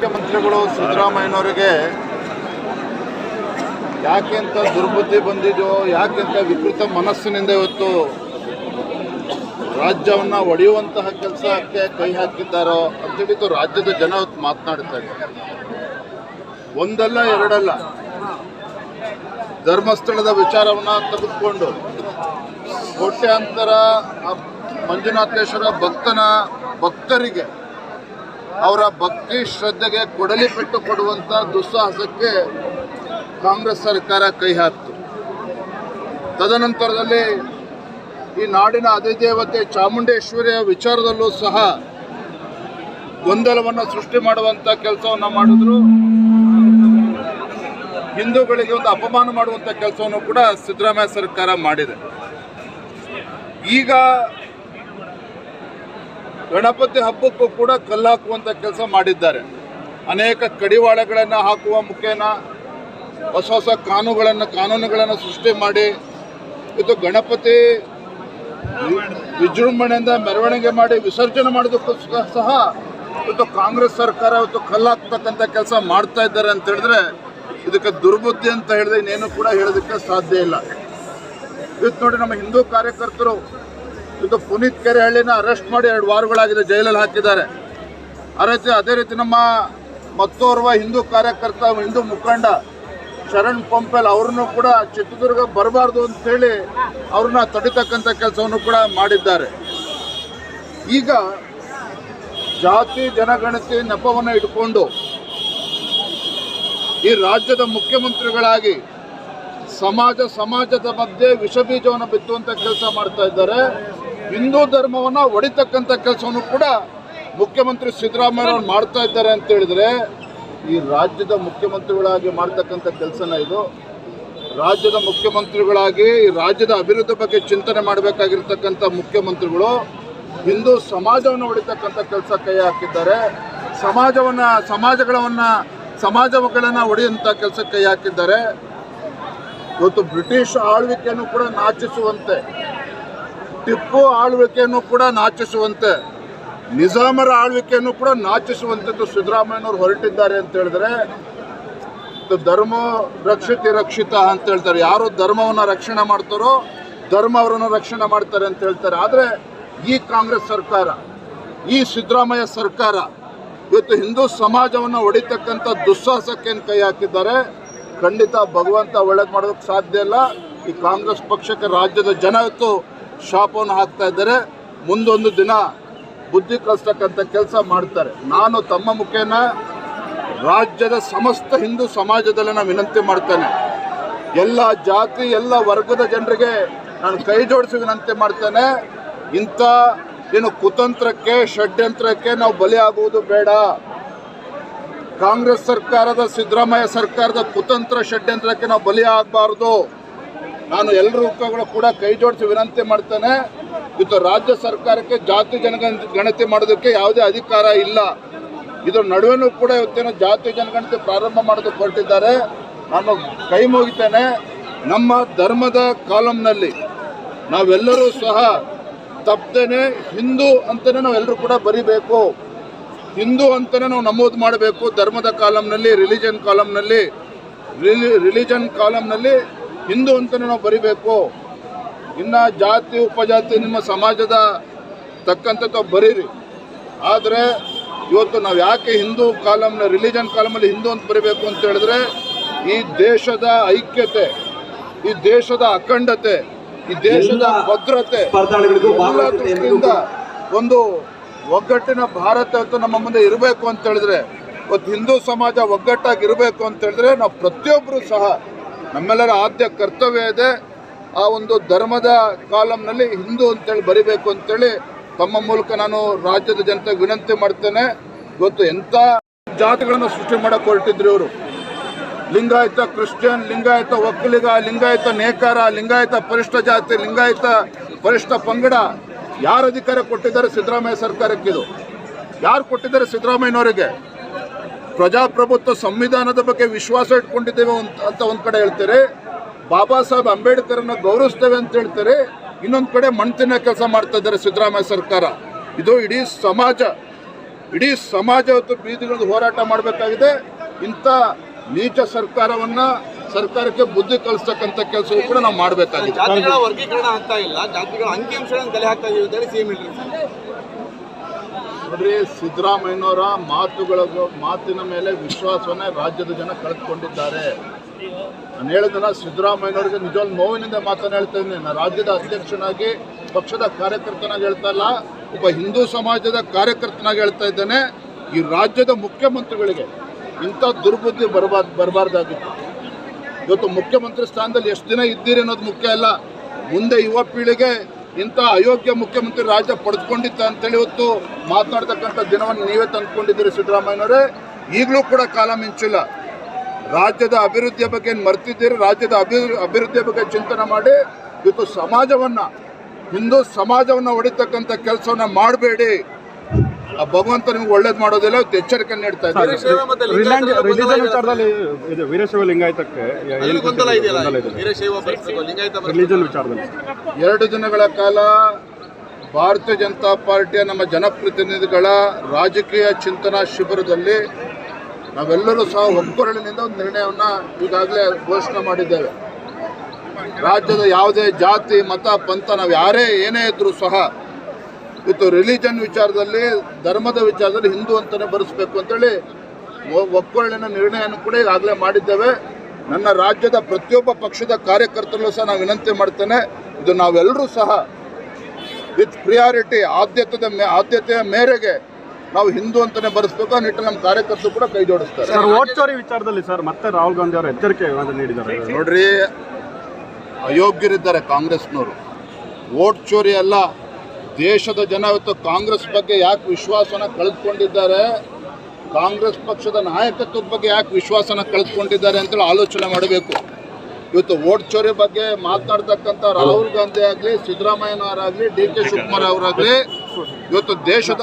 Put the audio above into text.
ಮುಖ್ಯಮಂತ್ರಿಗಳು ಸಿದ್ದರಾಮಯ್ಯನವರಿಗೆ ಯಾಕೆ ಅಂತ ದುರ್ಬುದ್ಧಿ ಬಂದಿದೆಯೋ, ಯಾಕೆ ಅಂತ ವಿಕೃತ ಮನಸ್ಸಿನಿಂದ ಇವತ್ತು ರಾಜ್ಯವನ್ನ ಒಡೆಯುವಂತಹ ಕೆಲಸಕ್ಕೆ ಕೈ ಹಾಕಿದ್ದಾರೋ ಅಂತೇಳಿತು ರಾಜ್ಯದ ಜನ ಇವತ್ತು ಇದ್ದಾರೆ. ಒಂದಲ್ಲ, ಎರಡಲ್ಲ. ಧರ್ಮಸ್ಥಳದ ವಿಚಾರವನ್ನ ತೆಗೆದುಕೊಂಡು ಕೋಟ್ಯಾಂತರ ಮಂಜುನಾಥೇಶ್ವರ ಭಕ್ತನ ಭಕ್ತರಿಗೆ ಅವರ ಭಕ್ತಿ ಶ್ರದ್ಧೆಗೆ ಕೊಡಲಿ ಪೆಟ್ಟು ಕೊಡುವಂತ ದುಸ್ಸಾಹಸಕ್ಕೆ ಕಾಂಗ್ರೆಸ್ ಸರ್ಕಾರ ಕೈ ಹಾಕ್ತು. ತದನಂತರದಲ್ಲಿ ಈ ನಾಡಿನ ಅಧಿದೇವತೆ ಚಾಮುಂಡೇಶ್ವರಿಯ ವಿಚಾರದಲ್ಲೂ ಸಹ ಗೊಂದಲವನ್ನು ಸೃಷ್ಟಿ ಮಾಡುವಂತ ಕೆಲಸವನ್ನ ಮಾಡಿದ್ರು. ಹಿಂದೂಗಳಿಗೆ ಒಂದು ಅಪಮಾನ ಮಾಡುವಂತ ಕೆಲಸವನ್ನು ಕೂಡ ಸಿದ್ದರಾಮಯ್ಯ ಸರ್ಕಾರ ಮಾಡಿದೆ. ಈಗ ಗಣಪತಿ ಹಬ್ಬಕ್ಕೂ ಕೂಡ ಕಲ್ಲು ಕೆಲಸ ಮಾಡಿದ್ದಾರೆ. ಅನೇಕ ಕಡಿವಾಳಗಳನ್ನು ಹಾಕುವ ಮುಖೇನ ಹೊಸ ಹೊಸ ಕಾನೂನುಗಳನ್ನು ಕಾನೂನುಗಳನ್ನು ಸೃಷ್ಟಿ ಮಾಡಿ, ಇದು ಗಣಪತಿ ವಿಜೃಂಭಣೆಯಿಂದ ಮೆರವಣಿಗೆ ಮಾಡಿ ವಿಸರ್ಜನೆ ಮಾಡೋದಕ್ಕೂ ಸಹ- ಇವತ್ತು ಕಾಂಗ್ರೆಸ್ ಸರ್ಕಾರ ಇವತ್ತು ಕಲ್ಲು ಹಾಕ್ತಕ್ಕಂಥ ಕೆಲಸ ಮಾಡ್ತಾ ಇದ್ದಾರೆ ಅಂತ ಹೇಳಿದ್ರೆ ಇದಕ್ಕೆ ದುರ್ಬುದ್ಧಿ ಅಂತ ಹೇಳಿದ್ರೆ ಇನ್ನೇನು ಕೂಡ ಹೇಳೋದಕ್ಕೆ ಸಾಧ್ಯ ಇಲ್ಲ. ಇವತ್ತು ನೋಡಿ ನಮ್ಮ ಹಿಂದೂ ಕಾರ್ಯಕರ್ತರು ಇದು ಪುನೀತ್ ಕೆರೆಹಳ್ಳಿನ ಅರೆಸ್ಟ್ ಮಾಡಿ ಎರಡು ವಾರಗಳಾಗಿದೆ ಜೈಲಲ್ಲಿ ಹಾಕಿದ್ದಾರೆ. ಅದೇ ಅದೇ ರೀತಿ ನಮ್ಮ ಮತ್ತೋರ್ವ ಹಿಂದೂ ಕಾರ್ಯಕರ್ತ, ಹಿಂದೂ ಮುಖಂಡ ಶರಣ್ ಪಂಪೆಲ್ ಅವ್ರನ್ನು ಕೂಡ ಚಿತ್ರದುರ್ಗ ಬರಬಾರ್ದು ಅಂತೇಳಿ ಅವ್ರನ್ನ ತಡಿತಕ್ಕಂಥ ಕೆಲಸವನ್ನು ಕೂಡ ಮಾಡಿದ್ದಾರೆ. ಈಗ ಜಾತಿ, ಜನಗಣತಿ ನೆಪವನ್ನು ಇಟ್ಕೊಂಡು ಈ ರಾಜ್ಯದ ಮುಖ್ಯಮಂತ್ರಿಗಳಾಗಿ ಸಮಾಜ, ಸಮಾಜದ ಮಧ್ಯೆ ವಿಷಬೀಜವನ್ನು ಬಿತ್ತುವಂಥ ಕೆಲಸ ಮಾಡ್ತಾ ಇದ್ದಾರೆ. ಹಿಂದೂ ಧರ್ಮವನ್ನು ಒಡಿತಕ್ಕಂಥ ಕೆಲಸವನ್ನು ಕೂಡ ಮುಖ್ಯಮಂತ್ರಿ ಸಿದ್ದರಾಮಯ್ಯ ಅವರು ಮಾಡ್ತಾ ಇದ್ದಾರೆ ಅಂತ ಹೇಳಿದ್ರೆ, ಈ ರಾಜ್ಯದ ಮುಖ್ಯಮಂತ್ರಿಗಳಾಗಿ ಮಾಡ್ತಕ್ಕಂಥ ಕೆಲಸನ ಇದು. ರಾಜ್ಯದ ಮುಖ್ಯಮಂತ್ರಿಗಳಾಗಿ ಈ ರಾಜ್ಯದ ಅಭಿವೃದ್ಧಿ ಬಗ್ಗೆ ಚಿಂತನೆ ಮಾಡಬೇಕಾಗಿರ್ತಕ್ಕಂಥ ಮುಖ್ಯಮಂತ್ರಿಗಳು ಹಿಂದೂ ಸಮಾಜವನ್ನು ಹೊಡಿತಕ್ಕಂಥ ಕೆಲಸ ಕೈ ಹಾಕಿದ್ದಾರೆ. ಸಮಾಜವನ್ನ ಸಮಾಜಗಳನ್ನ ಸಮಾಜಗಳನ್ನು ಒಡೆಯುವಂಥ ಕೆಲಸ ಕೈ ಹಾಕಿದ್ದಾರೆ. ಇವತ್ತು ಬ್ರಿಟಿಷ್ ಆಳ್ವಿಕೆಯನ್ನು ಕೂಡ ನಾಚಿಸುವಂತೆ ಟಿಪ್ಪು ಆಳ್ವಿಕೆಯನ್ನು ಕೂಡ ನಾಚಿಸುವಂತೆ, ನಿಜಾಮರ ಆಳ್ವಿಕೆಯನ್ನು ಕೂಡ ನಾಚಿಸುವಂಥದ್ದು ಸಿದ್ದರಾಮಯ್ಯನವರು ಹೊರಟಿದ್ದಾರೆ ಅಂತ ಹೇಳಿದ್ರೆ ಧರ್ಮ ರಕ್ಷಿತಿ ರಕ್ಷಿತ ಅಂತ ಹೇಳ್ತಾರೆ. ಯಾರು ಧರ್ಮವನ್ನು ರಕ್ಷಣೆ ಮಾಡ್ತಾರೋ, ಧರ್ಮ ಅವರನ್ನು ರಕ್ಷಣೆ ಮಾಡ್ತಾರೆ ಅಂತ ಹೇಳ್ತಾರೆ. ಆದರೆ ಈ ಕಾಂಗ್ರೆಸ್ ಸರ್ಕಾರ, ಈ ಸಿದ್ದರಾಮಯ್ಯ ಸರ್ಕಾರ ಇವತ್ತು ಹಿಂದೂ ಸಮಾಜವನ್ನು ಹೊಡಿತಕ್ಕಂಥ ದುಸ್ಸಾಹಸಕ್ಕೇನು ಕೈ ಹಾಕಿದ್ದಾರೆ, ಖಂಡಿತ ಭಗವಂತ ಒಳ್ಳೇದು ಮಾಡೋದಕ್ಕೆ ಸಾಧ್ಯ ಇಲ್ಲ. ಈ ಕಾಂಗ್ರೆಸ್ ಪಕ್ಷಕ್ಕೆ ರಾಜ್ಯದ ಜನ ಶಾಪವನ್ನು ಹಾಕ್ತಾ ಇದ್ದಾರೆ. ಮುಂದೊಂದು ದಿನ ಬುದ್ಧಿ ಕಲಿಸ್ತಕ್ಕಂಥ ಕೆಲಸ ಮಾಡ್ತಾರೆ. ನಾನು ತಮ್ಮ ಮುಖೇನ ರಾಜ್ಯದ ಸಮಸ್ತ ಹಿಂದೂ ಸಮಾಜದಲ್ಲಿ ನಾನು ವಿನಂತಿ ಮಾಡ್ತೇನೆ. ಎಲ್ಲ ಜಾತಿ, ಎಲ್ಲ ವರ್ಗದ ಜನರಿಗೆ ನಾನು ಕೈ ಜೋಡಿಸಿ ವಿನಂತಿ ಮಾಡ್ತೇನೆ. ಇಂಥ ಏನು ಕುತಂತ್ರಕ್ಕೆ, ಷಡ್ಯಂತ್ರಕ್ಕೆ ನಾವು ಬಲಿಯಾಗುವುದು ಬೇಡ. ಕಾಂಗ್ರೆಸ್ ಸರ್ಕಾರದ, ಸಿದ್ದರಾಮಯ್ಯ ಸರ್ಕಾರದ ಕುತಂತ್ರ, ಷಡ್ಯಂತ್ರಕ್ಕೆ ನಾವು ಬಲಿಯಾಗಬಾರ್ದು ನಾನು ಎಲ್ಲರೂ ಕೂಡ ಕೈ ಜೋಡಿಸಿ ವಿನಂತಿ ಮಾಡ್ತೇನೆ. ಇದು ರಾಜ್ಯ ಸರ್ಕಾರಕ್ಕೆ, ಜಾತಿ ಜನಗಣ ಗಣತಿ ಮಾಡೋದಕ್ಕೆ ಯಾವುದೇ ಅಧಿಕಾರ ಇಲ್ಲ. ಇದ್ರ ನಡುವೆನೂ ಕೂಡ ಇವತ್ತೇನು ಜಾತಿ ಜನಗಣತಿ ಪ್ರಾರಂಭ ಮಾಡೋದಕ್ಕೆ ಹೊರಟಿದ್ದಾರೆ ನಾನು ಕೈ ಮುಗಿತೇನೆ. ನಮ್ಮ ಧರ್ಮದ ಕಾಲಂನಲ್ಲಿ ನಾವೆಲ್ಲರೂ ಸಹ ತಪ್ಪದೇನೆ ಹಿಂದೂ ಅಂತಲೇ ನಾವೆಲ್ಲರೂ ಕೂಡ ಬರಿಬೇಕು. ಹಿಂದೂ ಅಂತಲೇ ನಾವು ನಮೂದು ಮಾಡಬೇಕು. ಧರ್ಮದ ಕಾಲಂನಲ್ಲಿ, ರಿಲಿಜನ್ ಕಾಲಂನಲ್ಲಿ ರಿಲಿಜನ್ ಕಾಲಂನಲ್ಲಿ ಹಿಂದೂ ಅಂತಲೇ ನಾವು ಬರಿಬೇಕು. ಇನ್ನು ಜಾತಿ ಉಪಜಾತಿ ನಿಮ್ಮ ಸಮಾಜದ ತಕ್ಕಂತೆ ತಾವು ಬರೀರಿ. ಆದರೆ ಇವತ್ತು ನಾವು ಯಾಕೆ ಹಿಂದೂ ಕಾಲಮ್ನ ರಿಲಿಜನ್ ಕಾಲಮಲ್ಲಿ ಹಿಂದೂ ಅಂತ ಬರೀಬೇಕು ಅಂತ ಹೇಳಿದ್ರೆ ಈ ದೇಶದ ಐಕ್ಯತೆ ಈ ದೇಶದ ಅಖಂಡತೆ ಈ ದೇಶದ ಭದ್ರತೆ ದೃಷ್ಟಿಯಿಂದ ಒಂದು ಒಗ್ಗಟ್ಟಿನ ಭಾರತ ಅಂತ ನಮ್ಮ ಮುಂದೆ ಇರಬೇಕು ಅಂತ ಹೇಳಿದ್ರೆ ಇವತ್ತು ಹಿಂದೂ ಸಮಾಜ ಒಗ್ಗಟ್ಟಾಗಿ ಇರಬೇಕು ಅಂತ ಹೇಳಿದ್ರೆ ನಾವು ಪ್ರತಿಯೊಬ್ಬರು ಸಹ ನಮ್ಮೆಲ್ಲರ ಆದ್ಯ ಕರ್ತವ್ಯ ಇದೆ. ಆ ಒಂದು ಧರ್ಮದ ಕಾಲಂನಲ್ಲಿ ಹಿಂದೂ ಅಂತೇಳಿ ಬರಿಬೇಕು ಅಂತೇಳಿ ತಮ್ಮ ಮೂಲಕ ನಾನು ರಾಜ್ಯದ ಜನತೆಗೆ ವಿನಂತಿ ಮಾಡ್ತೇನೆ. ಇವತ್ತು ಎಂಥ ಜಾತಿಗಳನ್ನು ಸೃಷ್ಟಿ ಮಾಡಕ್ಕೆ ಹೊರಟಿದ್ರು ಇವರು. ಲಿಂಗಾಯತ ಕ್ರಿಶ್ಚಿಯನ್, ಲಿಂಗಾಯತ ಒಕ್ಕಲಿಗ ಲಿಂಗಾಯತ ನೇಕಾರ, ಲಿಂಗಾಯತ ಪರಿಷ್ಠ ಜಾತಿ, ಲಿಂಗಾಯತ ಪರಿಷ್ಠ ಪಂಗಡ ಯಾರು ಅಧಿಕಾರ ಕೊಟ್ಟಿದ್ದಾರೆ ಸಿದ್ದರಾಮಯ್ಯ ಸರ್ಕಾರಕ್ಕೆ ಇದು? ಯಾರು ಕೊಟ್ಟಿದ್ದಾರೆ ಸಿದ್ದರಾಮಯ್ಯನವರಿಗೆ? ಪ್ರಜಾಪ್ರಭುತ್ವ ಸಂವಿಧಾನದ ಬಗ್ಗೆ ವಿಶ್ವಾಸ ಇಟ್ಕೊಂಡಿದ್ದೇವೆ ಅಂತ- ಒಂದು ಕಡೆ ಹೇಳ್ತಾರೆ. ಬಾಬಾ ಸಾಹೇಬ್ ಅನ್ನ ಗೌರವಿಸ್ತೇವೆ ಅಂತ ಹೇಳ್ತಾರೆ. ಇನ್ನೊಂದು ಕಡೆ ಮಣ್ತಿನ ಕೆಲಸ ಮಾಡ್ತಾ ಇದ್ದಾರೆ ಸಿದ್ದರಾಮಯ್ಯ ಸರ್ಕಾರ. ಇದು ಇಡೀ ಸಮಾಜ ಇಡೀ ಸಮಾಜ ಇವತ್ತು ಹೋರಾಟ ಮಾಡಬೇಕಾಗಿದೆ. ಇಂಥ ನೀಚ ಸರ್ಕಾರವನ್ನ ಸರ್ಕಾರಕ್ಕೆ ಬುದ್ಧಿ ಕಲಿಸ್ತಕ್ಕಂಥ ಕೆಲಸವೂ ಕೂಡ ನಾವು ಮಾಡಬೇಕಾಗಿದೆ. ವರ್ಗೀಕರಣ ಆಗ್ತಾ ಇಲ್ಲ. ಜಾತಿಗಳ ಅಂಕಿಅಂಶಗಳನ್ನು ಕಲೆ ಹಾಕ್ತಾ ಇದ್ದಾರೆ ಹೇಳಿದ್ರು ನೋಡ್ರಿ, ಸಿದ್ದರಾಮಯ್ಯನವರ ಮಾತುಗಳ ಮಾತಿನ ಮೇಲೆ ವಿಶ್ವಾಸವನ್ನೇ ರಾಜ್ಯದ ಜನ ಕಳೆದುಕೊಂಡಿದ್ದಾರೆ. ನಾನು ಹೇಳಿದನ ಸಿದ್ದರಾಮಯ್ಯವರಿಗೆ ನಿಜವಾಗ್ಲೂ ನೋವಿನಿಂದ ಮಾತನ್ನು ಹೇಳ್ತಾ ಇದ್ದೀನಿ. ನಾನು ರಾಜ್ಯದ ಅಧ್ಯಕ್ಷನಾಗಿ, ಪಕ್ಷದ ಕಾರ್ಯಕರ್ತನಾಗಿ ಹೇಳ್ತಾ ಇಲ್ಲ, ಒಬ್ಬ ಹಿಂದೂ ಸಮಾಜದ ಕಾರ್ಯಕರ್ತನಾಗಿ ಹೇಳ್ತಾ ಇದ್ದೇನೆ. ಈ ರಾಜ್ಯದ ಮುಖ್ಯಮಂತ್ರಿಗಳಿಗೆ ಇಂಥ ದುರ್ಬುದ್ಧಿ ಬರಬಾರ್ದು ಬರಬಾರ್ದಾಗಿತ್ತು. ಇವತ್ತು ಮುಖ್ಯಮಂತ್ರಿ ಸ್ಥಾನದಲ್ಲಿ ಎಷ್ಟು ದಿನ ಇದ್ದೀರಿ ಅನ್ನೋದು ಮುಖ್ಯ ಅಲ್ಲ. ಮುಂದೆ ಯುವ ಪೀಳಿಗೆ ಇಂಥ ಅಯೋಗ್ಯ ಮುಖ್ಯಮಂತ್ರಿ ರಾಜ್ಯ ಪಡೆದುಕೊಂಡಿತ್ತು ಅಂತೇಳಿ ಇವತ್ತು ಮಾತನಾಡ್ತಕ್ಕಂಥ ದಿನವನ್ನು ನೀವೇ ತಂದುಕೊಂಡಿದ್ದೀರಿ, ಸಿದ್ದರಾಮಯ್ಯನವರೇ. ಈಗಲೂ ಕೂಡ ಕಾಲ ಮಿಂಚಿಲ್ಲ. ರಾಜ್ಯದ ಅಭಿವೃದ್ಧಿಯ ಬಗ್ಗೆ ಏನು ಮರ್ತಿದ್ದೀರಿ, ರಾಜ್ಯದ ಅಭಿವೃ ಅಭಿವೃದ್ಧಿಯ ಬಗ್ಗೆ ಚಿಂತನೆ ಮಾಡಿ, ಇವತ್ತು ಸಮಾಜವನ್ನು, ಹಿಂದೂ ಸಮಾಜವನ್ನು ಹೊಡಿತಕ್ಕಂಥ ಕೆಲಸವನ್ನ ಮಾಡಬೇಡಿ. ಆ ಭಗವಂತ ನಿಮ್ಗೆ ಒಳ್ಳೇದು ಮಾಡೋದಿಲ್ಲ ಎಚ್ಚರಿಕೆ ನೀಡ್ತಾ ಇದ್ದಾರೆ ವೀರಶೈವ. ವಿಚಾರದಲ್ಲಿ ಇದು ಲಿಂಗಾಯತಕ್ಕೆ ಅಲ್ಲಿ ಏನು ಗೊಂದಲ ಇದೆಯಲ್ಲ ವೀರಶೈವ ಲಿಂಗಾಯತ ಪರಿಸ್ಥಿತಿ. ರಿಲಿಜನ್ ವಿಚಾರದಲ್ಲಿ ಎರಡು ದಿನಗಳ ಕಾಲ ಭಾರತೀಯ ಜನತಾ ಪಾರ್ಟಿಯ ನಮ್ಮ ಜನಪ್ರತಿನಿಧಿಗಳ ರಾಜಕೀಯ ಚಿಂತನಾ ಶಿಬಿರದಲ್ಲಿ ನಾವೆಲ್ಲರೂ ಸಹ ಒಬ್ಬರಳಿನಿಂದ ಒಂದು ನಿರ್ಣಯವನ್ನು ಈಗಾಗಲೇ ಘೋಷಣೆ ಮಾಡಿದ್ದೇವೆ ರಾಜ್ಯದ ಯಾವುದೇ ಜಾತಿ ಮತ ಪಂಥ ನಾವು ಯಾರೇ ಏನೇ ಇದ್ರೂ ಸಹ ಇವತ್ತು ರಿಲಿಜನ್ ವಿಚಾರದಲ್ಲಿ ಧರ್ಮದ ವಿಚಾರದಲ್ಲಿ ಹಿಂದೂ ಅಂತಲೇ ಬರೆಸ್ಬೇಕು ಅಂತೇಳಿ ಒ- ಒಗ್ಗರಳಿನ ನಿರ್ಣಯವನ್ನು ಕೂಡ ಈಗಾಗಲೇ ಮಾಡಿದ್ದೇವೆ. ನನ್ನ ರಾಜ್ಯದ ಪ್ರತಿಯೊಬ್ಬ ಪಕ್ಷದ ಕಾರ್ಯಕರ್ತರಲ್ಲೂ ಸಹ ನಾನು ವಿನಂತಿ ಮಾಡ್ತೇನೆ ಇದು ನಾವೆಲ್ಲರೂ ಸಹ ವಿತ್ ಪ್ರಿಯಾರಿಟಿ ಆದ್ಯತದ ಮೇ ಆದ್ಯತೆಯ ಮೇರೆಗೆ ನಾವು ಹಿಂದೂ ಅಂತಲೇ ಬರೆಸ್ಬೇಕು ಆ ನಿಟ್ಟಿನಲ್ಲಿ ನಮ್ಮ ಕಾರ್ಯಕರ್ತರು ಕೂಡ ಕೈ ಜೋಡಿಸ್ತಾರೆ. ಸರ್ ವೋಟ್ ಚೋರಿ ವಿಚಾರದಲ್ಲಿ ಸರ್ ಮತ್ತೆ ರಾಹುಲ್ ಗಾಂಧಿ ಅವರು ಎಚ್ಚರಿಕೆ ನೀಡಿದ್ದಾರೆ? ನೋಡ್ರಿ ಅಯೋಗ್ಯರಿದ್ದಾರೆ ಕಾಂಗ್ರೆಸ್ನವರು. ವೋಟ್ ಚೋರಿ ಅಲ್ಲ ದೇಶದ ಜನ ಇವತ್ತು ಕಾಂಗ್ರೆಸ್ ಬಗ್ಗೆ ಯಾಕೆ ವಿಶ್ವಾಸನ ಕಳೆದುಕೊಂಡಿದ್ದಾರೆ? ಕಾಂಗ್ರೆಸ್ ಪಕ್ಷದ ನಾಯಕತ್ವದ ಬಗ್ಗೆ ಯಾಕೆ ವಿಶ್ವಾಸನ ಕಳೆದುಕೊಂಡಿದ್ದಾರೆ ಅಂತೇಳಿ ಆಲೋಚನೆ ಮಾಡಬೇಕು. ಇವತ್ತು ಓಟ್ ಚೋರಿ ಬಗ್ಗೆ ಮಾತನಾಡ್ತಕ್ಕಂಥ ರಾಹುಲ್ ಗಾಂಧಿ ಆಗಲಿ, ಸಿದ್ದರಾಮಯ್ಯನವರಾಗಲಿ, ಡಿ ಕೆ ಶಿವಕುಮಾರ್ ಅವರಾಗಲಿ, ಇವತ್ತು ದೇಶದ